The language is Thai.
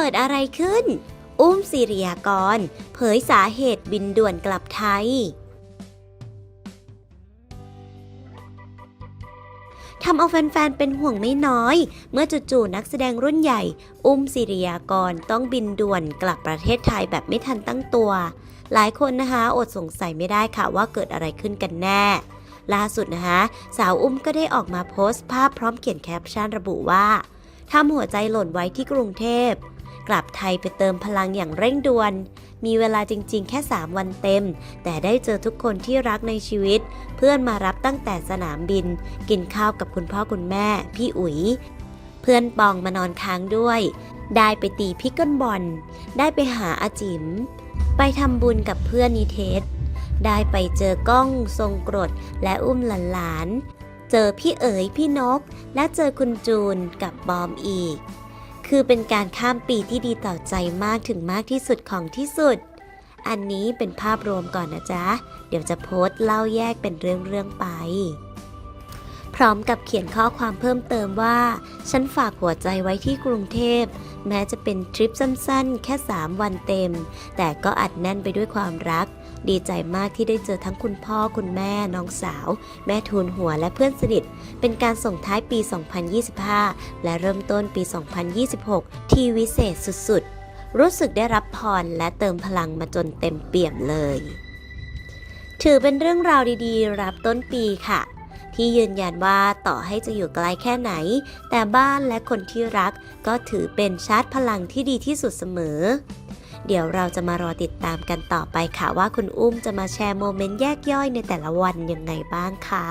กิดอะไรขึ้น อุ้มศิริยากร เผยสาเหตุบินด่วนกลับไทยทำเอาแฟนๆ เป็นห่วงไม่น้อย เมื่อจู่ๆนักแสดงรุ่นใหญ่ อุ้มศิริยากรต้องบินด่วนกลับประเทศไทยแบบไม่ทันตั้งตัว หลายคนนะคะอดสงสัยไม่ได้ค่ะว่าเกิดอะไรขึ้นกันแน่ ล่าสุดนะคะสาวอุ้มก็ได้ออกมาโพสต์ภาพพร้อมเขียนแคปชั่นระบุว่าทำหัวใจหล่นไว้ที่กรุงเทพ กลับไทยไปเติมพลังอย่างเร่งด่วน มีเวลาจริงๆ แค่ 3 วันเต็ม แต่ได้เจอทุกคนที่รักในชีวิต เพื่อนมารับตั้งแต่สนามบิน กินข้าวกับคุณพ่อคุณแม่ พี่อุ๋ย เพื่อนปองมานอนค้างด้วย ได้ไปตีพิกเกิลบอล ได้ไปหาอาจิม ไปทำบุญกับเพื่อนนิเทศ ได้ไปเจอกล้องทรงกรดและอุ้มหลานๆ เจอพี่เอ๋ยพี่นก และเจอคุณจูนกับบอมอีก คือเป็นการข้ามปีที่ดีต่อใจมากถึงมากที่สุดของที่สุด อันนี้เป็นภาพรวมก่อนนะจ๊ะ เดี๋ยวจะโพสต์เล่าแยกเป็นเรื่องๆไป พร้อมกับเขียนข้อความเพิ่มเติมว่า ฉันฝากหัวใจไว้ที่กรุงเทพ แม้จะเป็นทริปสั้นๆ แค่ 3 วันเต็ม แต่ก็อัดแน่นไปด้วยความรัก ดีใจมากที่ได้เจอทั้งคุณพ่อคุณแม่ น้องสาว แม่ทูลหัวและเพื่อนสนิท เป็นการส่งท้ายปี 2025 และเริ่มต้นปี 2026 ที่วิเศษสุดๆ รู้สึกได้รับพรและเติมพลังมาจนเต็มเปี่ยมเลย ถือเป็นเรื่องราวดีๆ รับต้นปีค่ะที่ยืนยันว่าต่อให้จะอยู่ไกลแค่ไหน แต่บ้านและคนที่รักก็ถือเป็นชาร์จพลังที่ดีที่สุดเสมอ เดี๋ยวเราจะมารอติดตามกันต่อไปค่ะว่าคุณอุ้มจะมาแชร์โมเมนต์แยกย่อยในแต่ละวันยังไงบ้างค่ะ